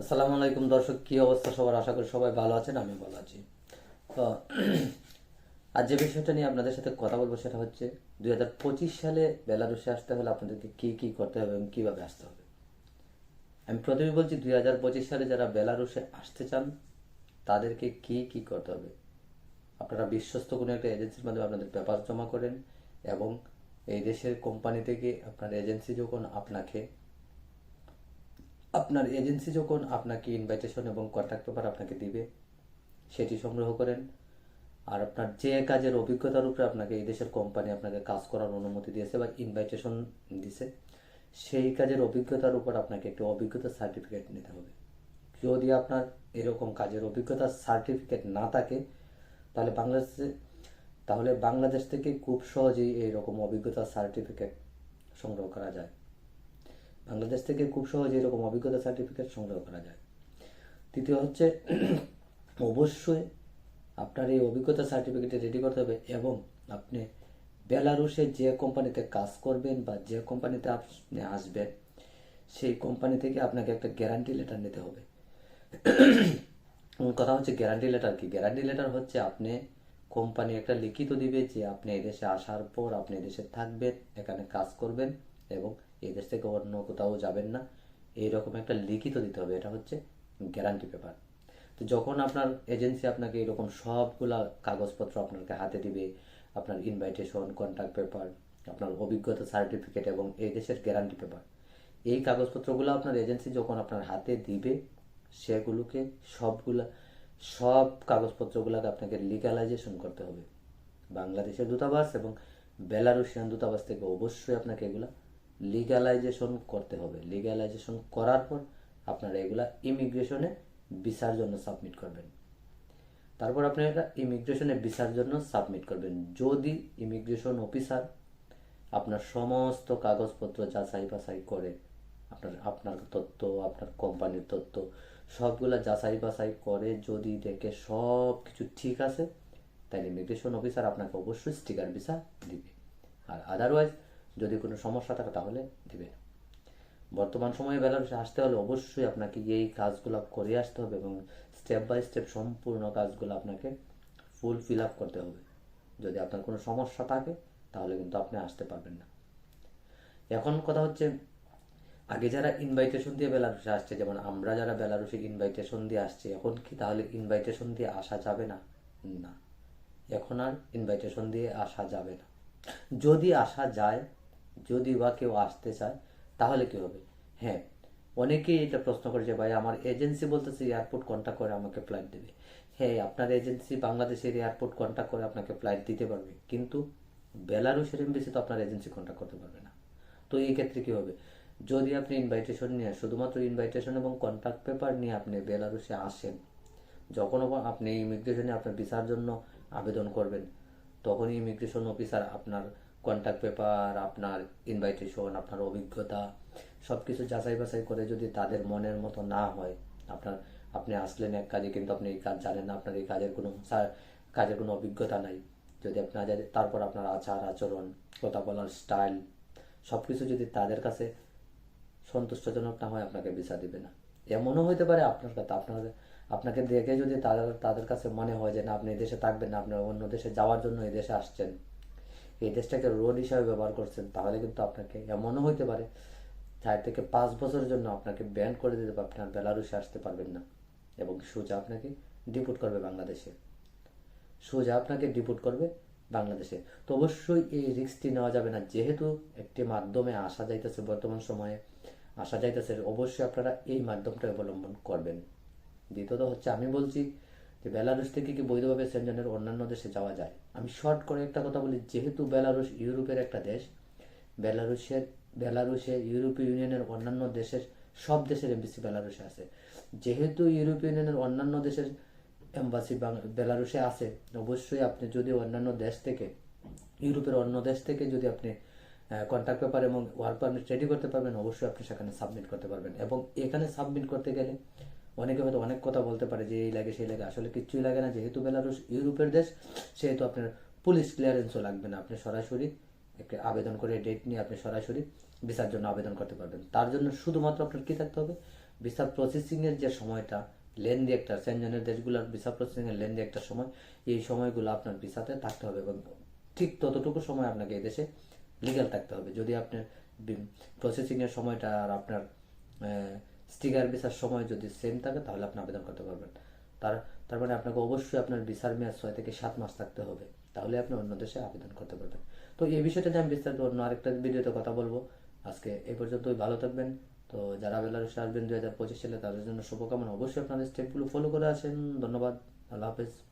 আসসালামু আলাইকুম দর্শক, কি অবস্থা সবার? আশা করি সবাই ভালো আছেন আমি ভালো আছি। তো, আজ যে বিষয়টা নিয়ে আপনাদের সাথে কথা বলব সেটা হচ্ছে, দুই হাজার পঁচিশ সালে বেলারুশে আসতে হলে আপনাদেরকে কি কি করতে হবে এবং কীভাবে আসতে হবে? আমি প্রথমে বলছি, দুই হাজার পঁচিশ সালে যারা বেলারুশে আসতে চান, তাদেরকে কি কি করতে হবে? আপনারা বিশ্বস্ত কোনো একটা এজেন্সির মাধ্যমে আপনাদের পেপার জমা করেন এবং এই দেশের কোম্পানি থেকে আপনার এজেন্সি যখন আপনাকে আপনার এজেন্সি যখন আপনাকে ইনভাইটেশন এবং কন্ট্যাক্ট পেপার আপনাকে দিবে, সেটি সংগ্রহ করেন। আর আপনার যে কাজের অভিজ্ঞতার উপরে আপনাকে এই দেশের কোম্পানি আপনাকে কাজ করার অনুমতি দিয়েছে বা ইনভাইটেশন দিছে, সেই কাজের অভিজ্ঞতার উপর আপনাকে একটি অভিজ্ঞতা সার্টিফিকেট নিতে হবে। যদি আপনার এরকম কাজের অভিজ্ঞতার সার্টিফিকেট না থাকে, তাহলে বাংলাদেশে, তাহলে বাংলাদেশ থেকে খুব সহজেই এইরকম অভিজ্ঞতার সার্টিফিকেট সংগ্রহ করা যায়। বাংলাদেশ থেকে খুব সহজে এরকম অভিজ্ঞতা সার্টিফিকেট সংগ্রহ করা যায়। তৃতীয় হচ্ছে, অবশ্যই আপনার এই অভিজ্ঞতা সার্টিফিকেট রেডি করতে হবে এবং আপনি বেলারুশে যে কোম্পানিতে কাজ করবেন বা যে কোম্পানিতে আপনি আসবেন, সেই কোম্পানি থেকে আপনাকে একটা গ্যারান্টি লেটার নিতে হবে। কথা হচ্ছে গ্যারান্টি লেটার কি? গ্যারান্টি লেটার হচ্ছে আপনি কোম্পানি একটা লিখিত দিবে যে আপনি এদেশে আসার পর আপনি এদেশে থাকবেন, এখানে কাজ করবেন। এবং এই দেশ থেকে অন্য কোথাও যাবেন না। এইরকম একটা লিখিত দিতে হবে। এটা হচ্ছে গ্যারান্টি পেপার তো যখন আপনার এজেন্সি আপনাকে এরকম সবগুলা কাগজপত্র আপনাকে হাতে দিবে, আপনার ইনভাইটেশন কন্ট্যাক্ট পেপার আপনার অভিজ্ঞতা সার্টিফিকেট এবং এই দেশের গ্যারান্টি পেপার এই কাগজপত্রগুলো আপনার এজেন্সি যখন আপনার হাতে দিবে, সেগুলোকে সবগুলা, সব কাগজপত্রগুলোকে আপনাকে লিগালাইজেশন করতে হবে। বাংলাদেশের দূতাবাস এবং বেলারুশিয়ান দূতাবাস থেকে অবশ্যই আপনাকে এগুলা লিগালাইজেশন করতে হবে। লিগালাইজেশন করার পর আপনারা এগুলা ইমিগ্রেশনে ভিসার জন্য সাবমিট করবেন। তারপর আপনি এটা ইমিগ্রেশনে ভিসার জন্য সাবমিট করবেন। যদি ইমিগ্রেশন অফিসার আপনার সমস্ত কাগজপত্র যাচাই বাছাই করে, আপনার আপনার তথ্য, আপনার কোম্পানির তথ্য, সবগুলা যাচাই বাছাই করে যদি দেখে সব কিছু ঠিক আছে, তাহলে ইমিগ্রেশন অফিসার আপনাকে অবশ্যই স্টিকার ভিসা দিবে। আর আদারওয়াইজ যদি কোনো সমস্যা থাকে তাহলে দিবে না বর্তমান সময়ে বেলারুশে আসতে হলে অবশ্যই আপনাকে এই কাজগুলো করে আসতে হবে এবং স্টেপ বাই স্টেপ সম্পূর্ণ কাজগুলো আপনাকে ফুল ফিল আপ করতে হবে। যদি আপনার কোনো সমস্যা থাকে, তাহলে কিন্তু আপনি আসতে পারবেন না। এখন কথা হচ্ছে, আগে যারা ইনভাইটেশন দিয়ে বেলারুশে আসছে, যেমন আমরা যারা বেলারুশে ইনভাইটেশন দিয়ে আসছি, এখন কি তাহলে ইনভাইটেশন দিয়ে আসা যাবে না? না। এখন আর ইনভাইটেশন দিয়ে আসা যাবে না। যদি আসা যায় যদি বা কেউ আসতে চায়, তাহলে কি হবে? হ্যাঁ অনেকেই এটা প্রশ্ন করে যে, ভাই, আমার এজেন্সি বলতেছে এয়ারপোর্ট কন্ট্যাক্ট করে আমাকে ফ্লাইট দেবে। হ্যাঁ আপনার এজেন্সি বাংলাদেশের এয়ারপোর্ট কন্ট্যাক্ট করে আপনাকে ফ্লাইট দিতে পারবে, কিন্তু বেলারুশের এমবেসি তো আপনার এজেন্সি কন্ট্যাক্ট করতে পারবে না। তো এই ক্ষেত্রে কি হবে? যদি আপনি ইনভাইটেশন নিয়ে, শুধুমাত্র ইনভাইটেশন এবং কন্ট্যাক্ট পেপার নিয়ে আপনি বেলারুশে আসেন, যখন আপনি ইমিগ্রেশনে আপনার ভিসার জন্য আবেদন করবেন তখন ইমিগ্রেশন অফিসার আপনার কন্ট্যাক্ট পেপার আপনার ইনভাইটেশন আপনার অভিজ্ঞতা সব কিছু যাচাই বাছাই করে যদি তাদের মনের মতো না হয়, আপনার, আপনি আসলেন এক কাজে কিন্তু আপনি এই কাজ জানেন না, আপনার এই কাজের কোনো কাজের কোনো অভিজ্ঞতা নাই। যদি আপনার তারপর আপনার আচার, আচরণ, কথা বলার স্টাইল সব কিছু যদি তাদের কাছে সন্তুষ্টজনক না হয়, আপনাকে ভিসা দিবে না। এমনও হতে পারে আপনার কাছে আপনার, আপনাকে দেখে যদি তাদের তাদের কাছে মনে হয় যে না, আপনি এই দেশে থাকবেন না আপনি অন্য দেশে যাওয়ার জন্য এই দেশে আসছেন এই দেশটাকে রোড হিসাবে ব্যবহার করছেন, তাহলে কিন্তু আপনাকে এমনও হইতে পারে, চার থেকে পাঁচ বছরের জন্য আপনাকে ব্যান করে দিতে পারে আপনার বেলারুশে আসতে পারবেন না। এবং সোজা আপনাকে ডিপুট করবে বাংলাদেশে। সোজা আপনাকে ডিপুট করবে বাংলাদেশে। তো অবশ্যই এই রিস্কটি নেওয়া যাবে না, যেহেতু একটি মাধ্যমে আসা যাইতেছে বর্তমান সময়ে, আসা যাইতেছে, অবশ্যই আপনারা এই মাধ্যমটা অবলম্বন করবেন। দ্বিতীয়ত হচ্ছে আমি বলছি যে বেলারুশ থেকে কি বৈধভাবে সেনজনের অন্যান্য দেশে যাওয়া যায়? আমি শর্ট করে একটা কথা বলি, যেহেতু বেলারুশ ইউরোপের একটা দেশ, বেলারুশের বেলারুশে ইউরোপীয় ইউনিয়নের অন্যান্য দেশের, সব দেশের এমবিসি বেলারুশে আছে। যেহেতু ইউরোপীয় ইউনিয়নের অন্যান্য দেশের এম্বাসি বেলারুশে আছে, অবশ্যই আপনি যদি অন্যান্য দেশ থেকে, ইউরোপের অন্য দেশ থেকে যদি আপনি কন্ট্যাক্ট পেপার এবং ওয়ার্ক পারমিট রেডি করতে পারবেন, অবশ্যই আপনি সেখানে সাবমিট করতে পারবেন। এবং এখানে সাবমিট করতে গেলে অনেকে হয়তো অনেক কথা বলতে পারে যে এই লাগে, সেই লাগে। আসলে কিচ্ছুই লাগে না। যেহেতু বেলারুশ ইউরোপের দেশ, সেহেতু আপনার পুলিশ ক্লিয়ারেন্সও লাগবে না। আপনি সরাসরি একটা আবেদন করে ডেট নিয়ে আপনি সরাসরি ভিসার জন্য আবেদন করতে পারবেন। তার জন্য শুধুমাত্র আপনার কী থাকতে হবে? ভিসা প্রসেসিংয়ের যে সময়টা, লেন্দি একটা সেনজনের দেশগুলোর ভিসা প্রসেসিং এর লেন্দি একটা সময়, এই সময়গুলো আপনার ভিসাতে থাকতে হবে এবং ঠিক ততটুকু সময় আপনাকে এই দেশে লিগ্যাল থাকতে হবে। যদি আপনার প্রসেসিংয়ের সময়টা আর আপনার স্টিকার ভিসার সময় যদি সেম থাকে, তাহলে আপনি আবেদন করতে পারবেন। তার তার মানে আপনাকে অবশ্যই আপনার ভিসার মেয়াদ ছয় থেকে সাত মাস থাকতে হবে। তাহলে আপনি অন্য দেশে আবেদন করতে পারবেন। তো এই বিষয়টা নিয়ে আমি বিস্তারিত অন্য আরেকটা ভিডিওতে কথা বলব। আজকে এই পর্যন্তই, ভালো থাকবেন। তো যারা বেলারুসে আসবেন দু হাজার পঁচিশ সালে, তাদের জন্য শুভকামনা। অবশ্যই আপনাদের স্টেপগুলো ফলো করে আসেন। ধন্যবাদ। আল্লাহ হাফেজ।